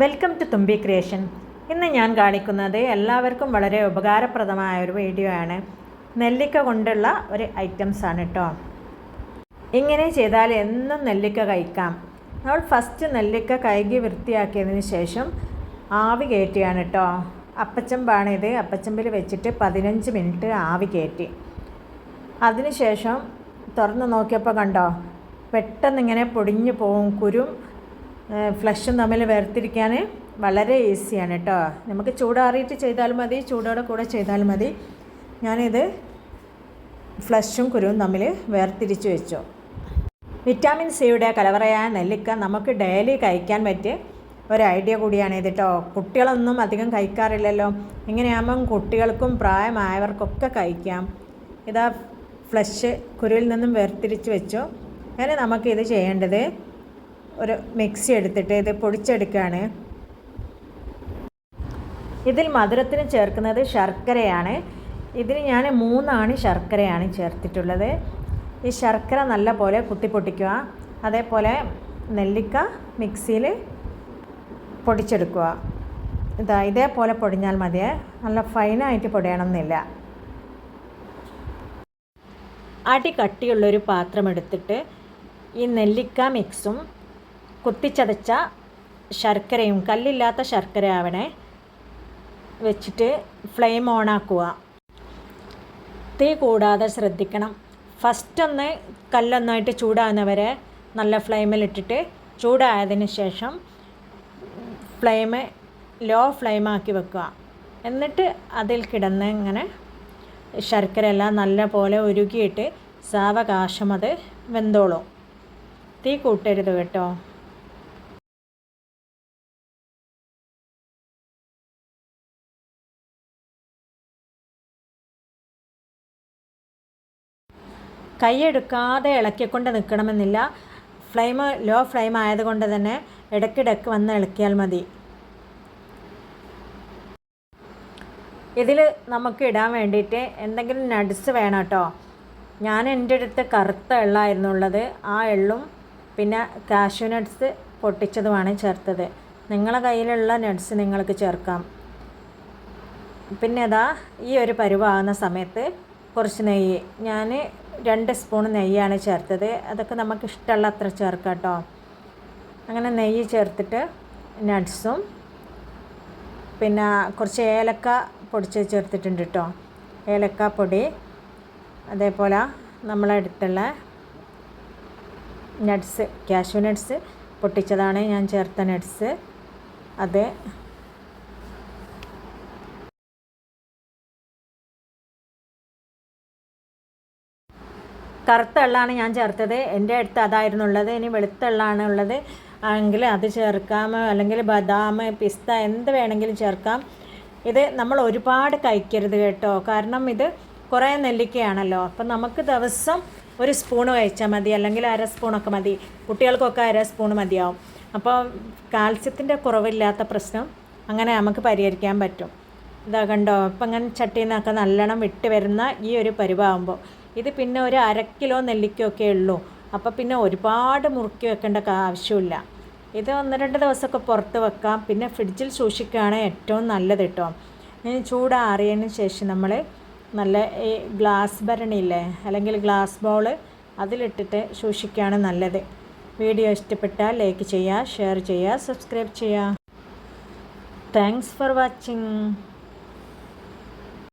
Welcome to തുമ്പി creation ഇന്ന് ഞാൻ കാണിക്കുന്നത് എല്ലാവർക്കും വളരെ ഉപകാരപ്രദമായ ഒരു വീഡിയോ ആണ്. നെല്ലിക്ക കൊണ്ടുള്ള ഒരു ഐറ്റംസ് ആണ് കേട്ടോ ഇങ്ങനെ ചെയ്താൽ എന്നും നെല്ലിക്ക കഴിക്കാം. നമ്മൾ ഫസ്റ്റ് നെല്ലിക്ക കഴുകി വൃത്തിയാക്കിയതിന് ശേഷം ആവി കയറ്റിയാണ് കേട്ടോ അപ്പച്ചമ്പാണിത് അപ്പച്ചമ്പിൽ വെച്ചിട്ട് പതിനഞ്ച് മിനിറ്റ് ആവി കയറ്റി. അതിനുശേഷം തുറന്ന് നോക്കിയപ്പോൾ കണ്ടോ? പെട്ടെന്ന് ഇങ്ങനെ പൊടിഞ്ഞു പോവും കുരും ഫ്ലഷും തമ്മിൽ വേർതിരിക്കാൻ വളരെ ഈസിയാണ് കേട്ടോ നമുക്ക് ചൂടാറിയിട്ട് ചെയ്താൽ മതി ചൂടോടെ കൂടെ ചെയ്താൽ മതി. ഞാനിത് ഫ്ലഷും കുരുവും തമ്മിൽ വേർതിരിച്ച് വെച്ചു. വിറ്റാമിൻ സിയുടെ കലവറയായ നെല്ലിക്ക നമുക്ക് ഡെയിലി കഴിക്കാൻ പറ്റിയ ഒരു ഐഡിയ കൂടിയാണ് ഇത് കേട്ടോ കുട്ടികളൊന്നും അധികം കഴിക്കാറില്ലല്ലോ. ഇങ്ങനെയാകുമ്പം കുട്ടികൾക്കും പ്രായമായവർക്കൊക്കെ കഴിക്കാം. ഇതാ ഫ്ലഷ് കുരുവിൽ നിന്നും വേർതിരിച്ച് വെച്ചു. അങ്ങനെ നമുക്കിത് ചെയ്യേണ്ടത് ഒരു മിക്സി എടുത്തിട്ട് ഇത് പൊടിച്ചെടുക്കുകയാണ് ഇതിൽ മധുരത്തിന് ചേർക്കുന്നത് ശർക്കരയാണ്. ഇതിന് ഞാൻ മൂന്നാണ് ശർക്കരയാണ് ചേർത്തിട്ടുള്ളത്. ഈ ശർക്കര നല്ല പോലെ കുത്തിപ്പൊട്ടിക്കുക. അതേപോലെ നെല്ലിക്ക മിക്സിയിൽ പൊടിച്ചെടുക്കുക. ഇതാ ഇതേപോലെ പൊടിഞ്ഞാൽ മതിയേ. നല്ല ഫൈനായിട്ട് പൊടിയണമെന്നില്ല. അടി കട്ടിയുള്ളൊരു പാത്രം എടുത്തിട്ട് ഈ നെല്ലിക്ക മിക്സും കുത്തിച്ചതച്ച ശർക്കരയും കല്ലില്ലാത്ത ശർക്കര ആവണേ വെച്ചിട്ട് ഫ്ലെയിം ഓണാക്കുക തീ കൂടാതെ ശ്രദ്ധിക്കണം. ഫസ്റ്റ് ഒന്ന് കല്ലൊന്നായിട്ട് ചൂടാകുന്നവരെ നല്ല ഫ്ലെയിമിലിട്ടിട്ട് ചൂടായതിന് ശേഷം ഫ്ലെയിം ലോ ഫ്ലെയിമാക്കി വെക്കുക. എന്നിട്ട് അതിൽ കിടന്ന് ഇങ്ങനെ ശർക്കര എല്ലാം നല്ല പോലെ ഉരുകിയിട്ട് സാവകാശം അത് വെന്തോളും. തീ കൂട്ടരുത് കേട്ടോ. കൈയെടുക്കാതെ ഇളക്കിക്കൊണ്ട് നിൽക്കണമെന്നില്ല ഫ്ലെയിം ലോ ഫ്ലെയിം ആയതുകൊണ്ട് തന്നെ ഇടയ്ക്കിടയ്ക്ക് വന്ന് ഇളക്കിയാൽ മതി. ഇതിൽ നമുക്ക് ഇടാൻ വേണ്ടിയിട്ട് എന്തെങ്കിലും നട്സ് വേണം കേട്ടോ. ഞാൻ എന്റെ അടുത്ത് കറുത്ത എള്ളായിരുന്നു ഉള്ളത്. ആ എള്ളും പിന്നെ കാഷ്യൂ നട്സ് പൊട്ടിച്ചതുമാണ് ചേർത്തത്. നിങ്ങളുടെ കയ്യിലുള്ള നട്സ് നിങ്ങൾക്ക് ചേർക്കാം. പിന്നെ അതാ ഈ ഒരു പരുവാകുന്ന സമയത്ത് കുറച്ച് നെയ്യ്. ഞാൻ രണ്ട് സ്പൂൺ നെയ്യാണ് ചേർത്തത്. അതൊക്കെ നമുക്ക് ഇഷ്ടമുള്ള അത്ര ചേർക്കാം കേട്ടോ അങ്ങനെ നെയ്യ് ചേർത്തിട്ട് നട്ട്സും പിന്നെ കുറച്ച് ഏലക്ക പൊടിച്ച് ചേർത്തിട്ടുണ്ട് കേട്ടോ ഏലക്ക പൊടി അതേപോലെ നമ്മളെടുത്തുള്ള നട്ട്സ് കാഷ്യൂ നട്ട്സ് പൊട്ടിച്ചതാണ് ഞാൻ ചേർത്ത നട്ട്സ്. അത് കറുത്ത എള്ളാണ് ഞാൻ ചേർത്തത്. എന്റെ അടുത്ത് അതായിരുന്നു ഉള്ളത് ഇനി വെളുത്ത എള്ളാണ് ഉള്ളത്. എങ്കിൽ അത് ചേർക്കാം. അല്ലെങ്കിൽ ബദാം പിസ്ത എന്ത് വേണമെങ്കിലും ചേർക്കാം. ഇത് നമ്മൾ ഒരുപാട് കഴിക്കരുത് കേട്ടോ. കാരണം ഇത് കുറേ നെല്ലിക്കയാണല്ലോ. അപ്പം നമുക്ക് ദിവസം ഒരു സ്പൂണ് കഴിച്ചാൽ മതി. അല്ലെങ്കിൽ അര സ്പൂണൊക്കെ മതി. കുട്ടികൾക്കൊക്കെ അര സ്പൂൺ മതിയാവും. അപ്പോൾ കാൽസ്യത്തിന്റെ കുറവില്ലാത്ത പ്രശ്നം അങ്ങനെ നമുക്ക് പരിഹരിക്കാൻ പറ്റും. ഇതാ കണ്ടോ? ഇപ്പം അങ്ങനെ ചട്ടിയിൽ നിന്നൊക്കെ നല്ലോണം വിട്ട് വരുന്ന ഈ ഒരു പരുവാകുമ്പോൾ. ഇത് പിന്നെ ഒരു അര കിലോ നെല്ലിക്കയൊക്കെ ഉള്ളൂ. അപ്പോൾ പിന്നെ ഒരുപാട് മുറുക്കി വെക്കേണ്ട ആവശ്യമില്ല. ഇത് ഒന്ന് രണ്ട് ദിവസമൊക്കെ പുറത്ത് വെക്കാം. പിന്നെ ഫ്രിഡ്ജിൽ സൂക്ഷിക്കുകയാണ് ഏറ്റവും നല്ലത് കേട്ടോ ഇനി ചൂടാറിയതിന് ശേഷം നമ്മൾ നല്ല ഈ ഗ്ലാസ് ഭരണിയില്ലേ? അല്ലെങ്കിൽ ഗ്ലാസ് ബൗൾ അതിലിട്ടിട്ട് സൂക്ഷിക്കുകയാണ് നല്ലത്. വീഡിയോ ഇഷ്ടപ്പെട്ടാൽ ലൈക്ക് ചെയ്യുക ഷെയർ ചെയ്യുക സബ്സ്ക്രൈബ് ചെയ്യുക. Thanks for watching.